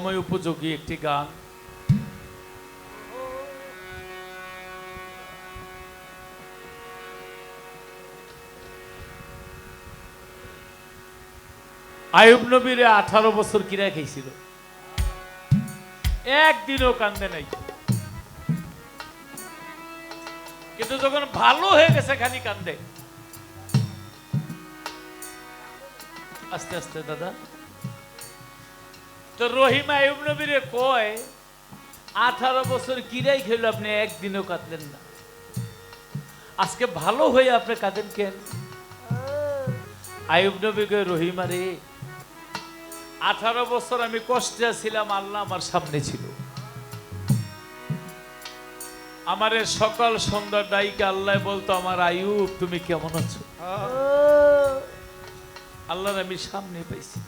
সময় উপযোগী একটি গান। আয়ুব নবীরে আঠারো বছর কিরা খেয়েছিল একদিনও কান্দে নাই। কিন্তু যখন ভালো হয়ে গেছে খালি কান্দে। আস্তে আস্তে, দাদা। তো রহিম আয়ুব নবীরে কয় আঠারো বছর কিরাই খেল আপনি একদিনও কাঁদলেন না। আজকে ভালো হয়ে আপনি কাঁদেন কেন? আয়ুব নবী কয় রহিমা রে আঠারো বছর আমি কষ্টে ছিলাম আল্লাহ আমার সামনে ছিল। আমারে সকাল সন্ধ্যা ডাইকে আল্লাহ বলতো আমার আয়ুব তুমি কেমন আছো? আল্লাহর আমি সামনে পাইছি।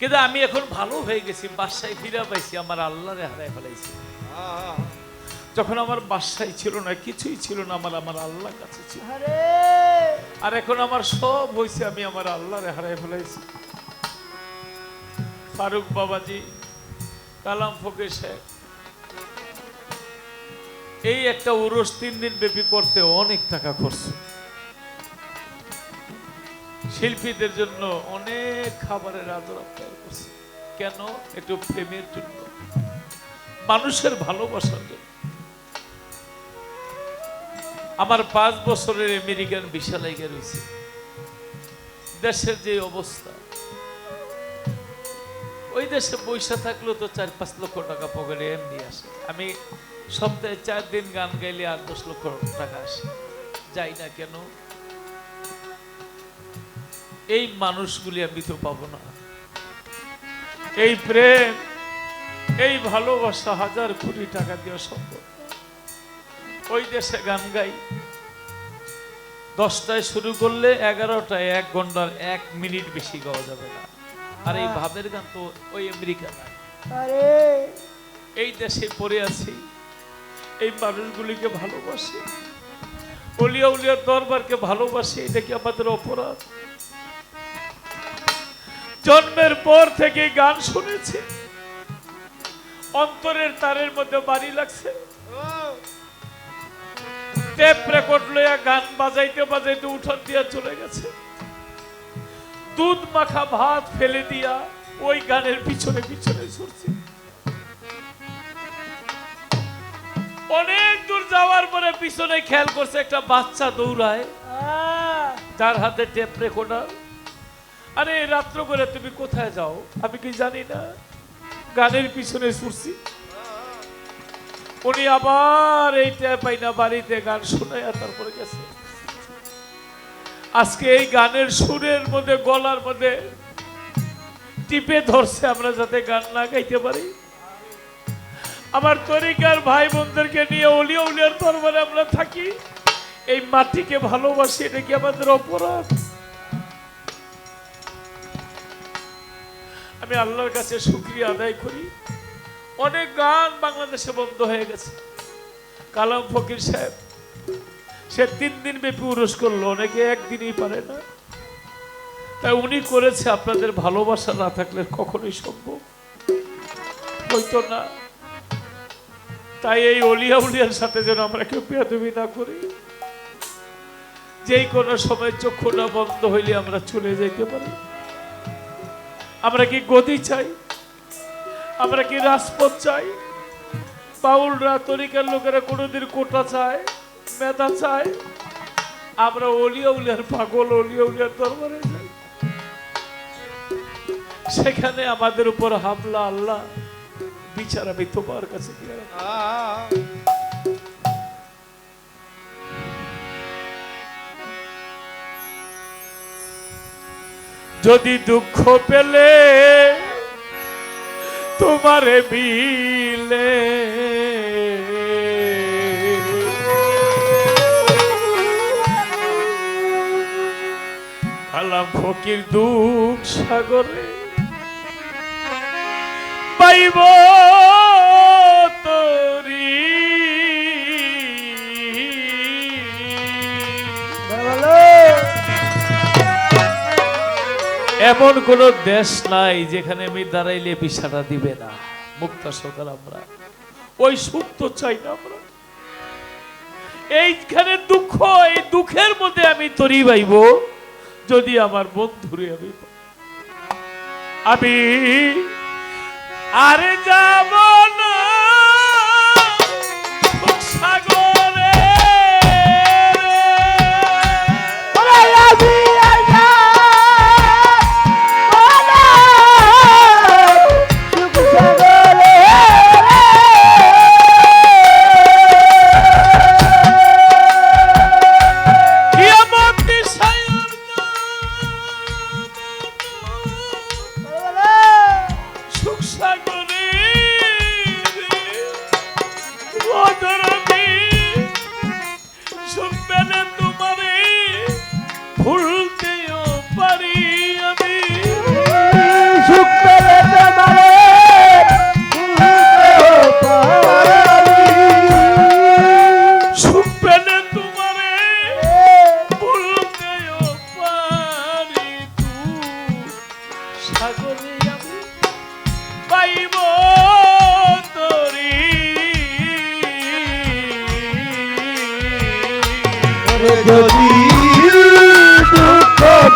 কিন্তু আমি এখন ভালো হয়ে গেছি বাসায় ফিরে পাইছি আমার আল্লাহরে হারাই ফেলাইছি। যখন আমার বাসায় ছিল না কিছুই ছিল না আমার আমার আল্লাহ কাছে ছিল। আর! এখন আমার সব হয়েছে আমি আমার আল্লাহরে হারাই ফেলাইছি। ফারুক বাবাজি কালাম ফকির সাহেব এই একটা উরস তিন দিন ব্যাপী করতে অনেক টাকা খরচ। শিল্পীদের জন্য অনেক খাবারের আদর আপ্যায়ন করছে কেন? একটু প্রেমের জন্য। মানুষের ভালোবাসার জন্য। আমার পাঁচ বছরের আমেরিকান ভিসা লেগে রয়েছে দেশের যে অবস্থা। ওই দেশে পয়সা থাকলেও তো চার পাঁচ লক্ষ টাকা পকেটে এমনি আসে। আমি সপ্তাহে চার দিন গান গাইলে আট দশ লক্ষ টাকা আসে। যাই না কেন? এই মানুষগুলি আমি তো পাবো না। এই প্রেম এই ভালোবাসা হাজার কোটি টাকা দেওয়া সম্ভব। ওই দেশে গান গাই। দশটায় শুরু করলে এগারোটায় এক ঘণ্টার এক মিনিট বেশি গাওয়া যাবে না। আর এই ভাবের গান তো ওই আমেরিকা নাই এই দেশে পড়ে আছি। এই মানুষগুলিকে ভালোবাসি। অলিয়া উলিয়ার দরবারকে ভালোবাসি। এটা কি আমাদের অপরাধ? জন্মের পর থেকে গান শুনেছি। অন্তরের তারের মধ্যে বাড়ি লাগছে। টেপ রেকর্ড লইয়া গান বাজাইতে বাজাইতে উঠান দিয়া চলে গেছে। দুধ মাখা ভাত ফেলে দিয়া ওই গানের পিছনে পিছনে ছুটছি। অনেক দূর যাওয়ার পরে পিছনে খেয়াল করছে একটা বাচ্চা দৌড়ায়। যার হাতে টেপ রেকর্ডার আরে, রাত্র করে তুমি কোথায় যাও? আমি কি জানি না। গানের পিছনে ছুটছি উনি আবার এইটা পাই না বাড়িতে গান শোনায় তারপরে গেছে। আজকে এই গানের সুরের মধ্যে, গলার মধ্যে টিপে ধরছে আমরা যাতে গান না গাইতে পারি। আমার তরিকার ভাই বোনদেরকে নিয়ে অলিয়া উলিয়ার দরবারে আমরা থাকি। এই মাটিকে ভালোবাসি, এটা কি আমাদের অপরাধ? আমি আল্লাহর কাছে শুক্রিয়া আদায় করি। অনেক গান বাংলাদেশে বন্ধ হয়ে গেছে। কালাম ফকির সাহেব, সে তিন দিন ব্যাপী উরস করল, অনেকে একদিনই পারে না। তাই উনি করেছে, আপনাদের ভালোবাসা না থাকলে কখনোই সম্ভব। হইতো না। তাই এই অলিয়া উলিয়ার সাথে যেন আমরা কেউ পেয়াদবি না করি। যেই কোনো সময় চক্ষুটা বন্ধ হইলে আমরা চলে যেতে পারি। আমরা কি গদি চাই? আমরা কি রাজপথ চাই? বাউলরা, তরিকার লোকেরা কোনোদিন কোটা চায়, মেধা চায়। আমরা অলিয়া উলিয়ার পাগল অলিয়া উলিয়ার দরবারে যাই। সেখানে আমাদের উপর হামলা, আল্লাহ। বিচার আমি তোমার কাছে যদি দুঃখ পেলে তোমারে বিলে আলাম ফকির দুঃখ সাগরে এমন কোন দেশ নাই যেখানে আমি দাঁড়াইলে পিসাটা দিবে না। মুক্ত সকাল আমরা। ওই সুখ তো চাই না আমরা। এইখানে দুঃখ, এই দুঃখের মধ্যে আমি তরি পাইব যদি আমার বন্ধুরে আমি আমি আরে যাব না। সাগর।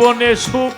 জীবনে সুখ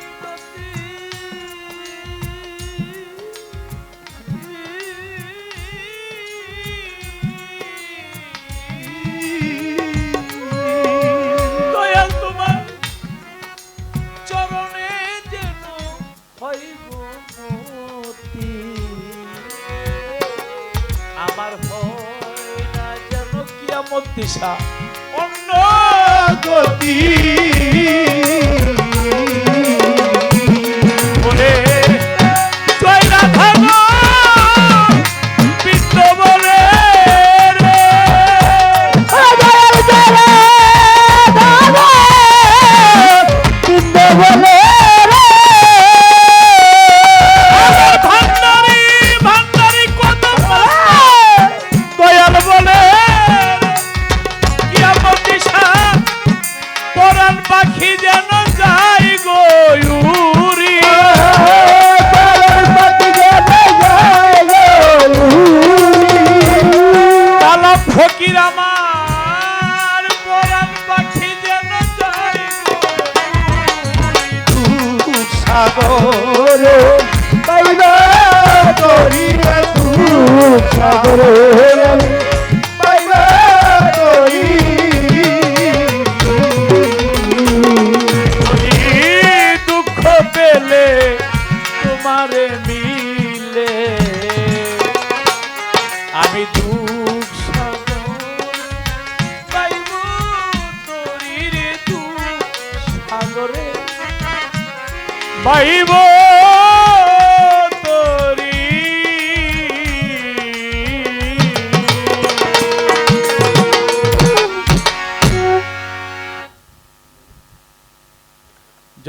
দিশা অন্য গতি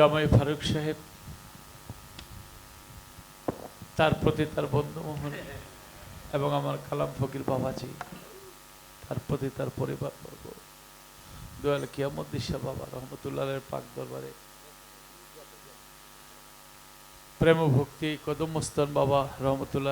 জামাই ফারুক সাহেব, তার প্রতি তার বন্ধুমোহন এবং আমার কালাম ফকির বাবাজি, তার প্রতি তার পরিবার বর্গ। দয়াল কিয়ামদ্দিশা বাবা রহমতুল্লাহের পাক দরবারে। প্রেম ভক্তি কদমস্তান বাবা রহমতুল্লাহ